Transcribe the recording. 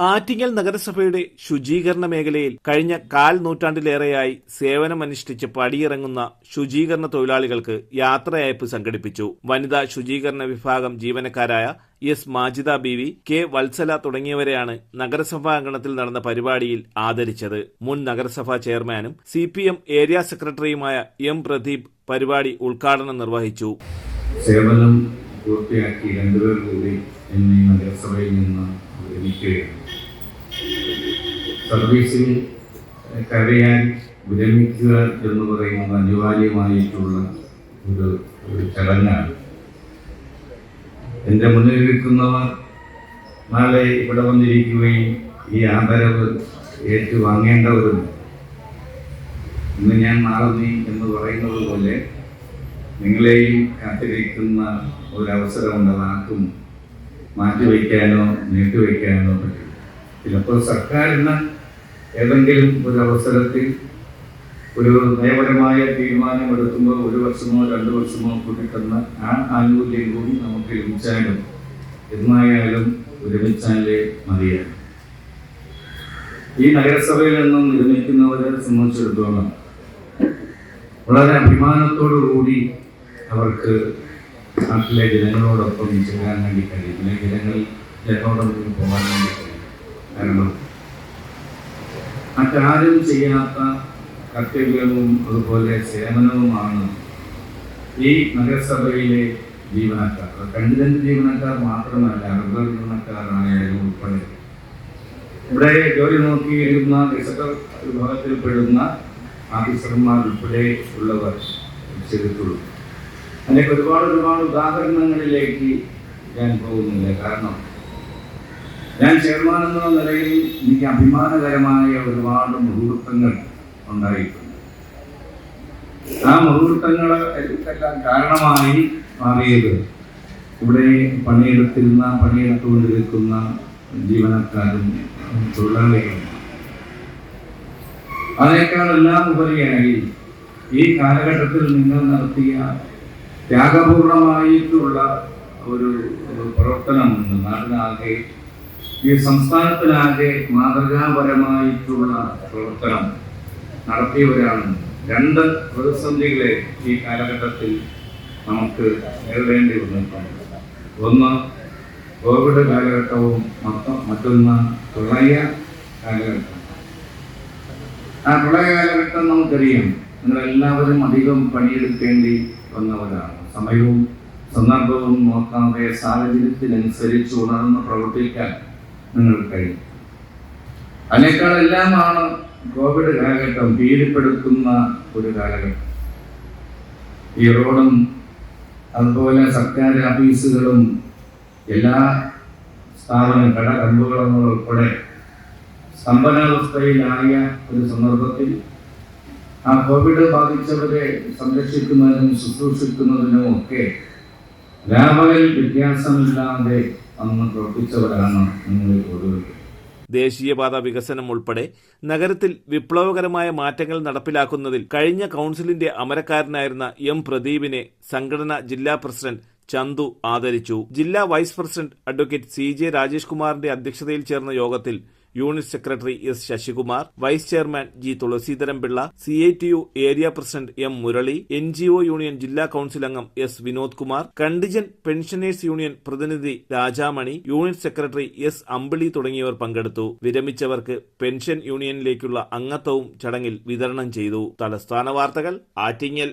ആറ്റിങ്ങൽ നഗരസഭയുടെ ശുചീകരണ മേഖലയിൽ കഴിഞ്ഞ കാൽ നൂറ്റാണ്ടിലേറെയായി സേവനമനുഷ്ഠിച്ച് പടിയിറങ്ങുന്ന ശുചീകരണ തൊഴിലാളികൾക്ക് യാത്രയയപ്പ് സംഘടിപ്പിച്ചു. വനിതാ ശുചീകരണ വിഭാഗം ജീവനക്കാരായ എസ്. മാജിദ ബീവി കെ. വത്സല തുടങ്ങിയവരെയാണ് നഗരസഭാ അങ്കണത്തിൽ നടന്ന പരിപാടിയിൽ ആദരിച്ചത്. മുൻ നഗരസഭാ ചെയർമാനും സി. ഏരിയ സെക്രട്ടറിയുമായ എം. പ്രദീപ് പരിപാടി ഉദ്ഘാടനം നിർവഹിച്ചു. സേവനം പൂർത്തിയാക്കി രണ്ടുപേർ കൂടി എന്നെ നഗരസഭയിൽ നിന്ന് വിരമിക്കുകയാണ്. സർവീസിൽ കരയാൻ വിരമിക്കുക എന്ന് പറയുന്നത് അനിവാര്യമായിട്ടുള്ള ഒരു ഒരു ചടങ്ങാണ്. എന്റെ മുന്നിൽ നിൽക്കുന്നവർ നാളെ ഇവിടെ വന്നിരിക്കുകയും ഈ ആദരവ് ഏറ്റുവാങ്ങേണ്ടവരും ഇന്ന് ഞാൻ നാളെ നീ എന്ന് പറയുന്നത് പോലെ നിങ്ങളെയും കാത്തിരിക്കുന്ന ഒരവസരമുണ്ട് അതാർക്കും മാറ്റിവെക്കാനോ നീട്ടിവെക്കാനോ പറ്റും ചിലപ്പോൾ സർക്കാരിന് ഏതെങ്കിലും ഒരു അവസരത്തിൽ ഒരു നയപരമായ തീരുമാനമെടുക്കുമ്പോൾ ഒരു വർഷമോ രണ്ട് വർഷമോ കൂട്ടിത്തന്ന ആ ആനുകൂല്യം കൂടി നമുക്ക് ലഭിച്ചാലും എന്നായാലും വിരമിച്ചാലേ മതിയാണ് ഈ നഗരസഭയിൽ നിന്നും വിരമിക്കുന്നവരെ സംബന്ധിച്ചിടത്തോളം വളരെ അഭിമാനത്തോടു കൂടി അവർക്ക് നാട്ടിലെ ജനങ്ങളോടൊപ്പം ചെല്ലാൻ വേണ്ടി കഴിയും. അല്ലെങ്കിൽ ജനങ്ങൾ ജനങ്ങളോടൊപ്പം പോകാൻ വേണ്ടി കഴിയും. കാരണം മറ്റാരും ചെയ്യാത്ത കർത്തവ്യവും അതുപോലെ സേവനവുമാണ് ഈ നഗരസഭയിലെ ജീവനക്കാർ. കണ്ടിതൻ ജീവനക്കാർ മാത്രമല്ല അർബർ ജീവനക്കാരായാലും ഉൾപ്പെടെ. ഇവിടെ ജോലി നോക്കിയിരുന്ന വിശദ വിഭാഗത്തിൽപ്പെടുന്ന ഓഫീസർമാർ ഉൾപ്പെടെ ഉള്ളവർ ചെയ്തിട്ടുള്ളൂ. അതിലേക്ക് ഒരുപാട് ഒരുപാട് ഉദാഹരണങ്ങളിലേക്ക് ഞാൻ പോകുന്നില്ല. കാരണം ഞാൻ ചെയർമാൻ എന്ന നിലയിൽ എനിക്ക് അഭിമാനകരമായ ഒരുപാട് മുഹൂർത്തങ്ങൾ ഉണ്ടായിട്ടുണ്ട്. ആ മുഹൂർത്തങ്ങൾ എല്ലാം കാരണമായി മാറിയത് ഇവിടെ പണിയെടുത്തിരുന്ന പണിയെടുത്തുകൊണ്ടിരിക്കുന്ന ജീവനക്കാരും തൊഴിലാളികളും. അതിനേക്കാളെല്ലാം ഉപരിയായി ഈ കാലഘട്ടത്തിൽ നിങ്ങൾ നടത്തിയ ത്യാഗപൂർണമായിട്ടുള്ള ഒരു പ്രവർത്തനമുണ്ട്. നാടിനാകെ ഈ സംസ്ഥാനത്തിനാകെ മാതൃകാപരമായിട്ടുള്ള പ്രവർത്തനം നടത്തിയവരാണ്. രണ്ട് പ്രതിസന്ധികളെ ഈ കാലഘട്ടത്തിൽ നമുക്ക് നേരിടേണ്ടി വന്നിട്ടുണ്ട്. ഒന്ന് കോവിഡ് കാലഘട്ടവും മറ്റൊന്ന് പ്രളയ കാലഘട്ടം. ആ പ്രളയ കാലഘട്ടം നമുക്കറിയാം. നിങ്ങളെല്ലാവരും അധികം പണിയെടുക്കേണ്ടി വന്നവരാണ്. സമയവും സന്ദർഭവും നോക്കാതെ സാഹചര്യത്തിനനുസരിച്ച് ഉണർന്ന് പ്രവർത്തിക്കാൻ നിങ്ങൾക്ക് കഴിയും. അതിനേക്കാളെല്ലാമാണ് കോവിഡ് കാലഘട്ടം ഭീതിപ്പെടുത്തുന്ന ഒരു കാലഘട്ടം. ഈ റോഡും അതുപോലെ സർക്കാർ ഓഫീസുകളും എല്ലാ സ്ഥാപന കടകമ്പുകളും ഉൾപ്പെടെ സ്തംഭനാവസ്ഥയിലായ ഒരു സന്ദർഭത്തിൽ ആ കോവിഡ് ബാധിച്ചവരെ സംരക്ഷിക്കുന്നതിനും ശുശ്രൂഷിക്കുന്നതിനും ഒക്കെ രാപകൽ വ്യത്യാസമില്ലാതെ അന്ന് പ്രവർത്തിച്ചവരാണ് നിങ്ങളിൽ ഓരോരുത്തരും. ദേശീയപാത വികസനം ഉൾപ്പെടെ നഗരത്തിൽ വിപ്ലവകരമായ മാറ്റങ്ങൾ നടപ്പിലാക്കുന്നതിൽ കഴിഞ്ഞ കൗൺസിലിന്റെ അമരക്കാരനായിരുന്ന എം പ്രദീപിനെ സംഘടന ജില്ലാ പ്രസിഡന്റ് ചന്തു ആദരിച്ചു. ജില്ലാ vice president advocate C J Rajesh കുമാറിന്റെ അധ്യക്ഷതയിൽ ചേർന്ന യോഗത്തിൽ unit secretary S Sasikumar vice chairman G Thulasidharan Pillai C I T U area president M Murali N G O union ജില്ലാ കൌൺസിൽ അംഗം S Vinod Kumar contingent pensioners union പ്രതിനിധി Rajamani unit secretary S Ambili തുടങ്ങിയവർ പങ്കെടുത്തു. വിരമിച്ചവർക്ക് pension യൂണിയനിലേക്കുള്ള അംഗത്വവും ചടങ്ങിൽ വിതരണം ചെയ്തു. തലസ്ഥാന വാർത്തകൾ ആറ്റിങ്ങൽ.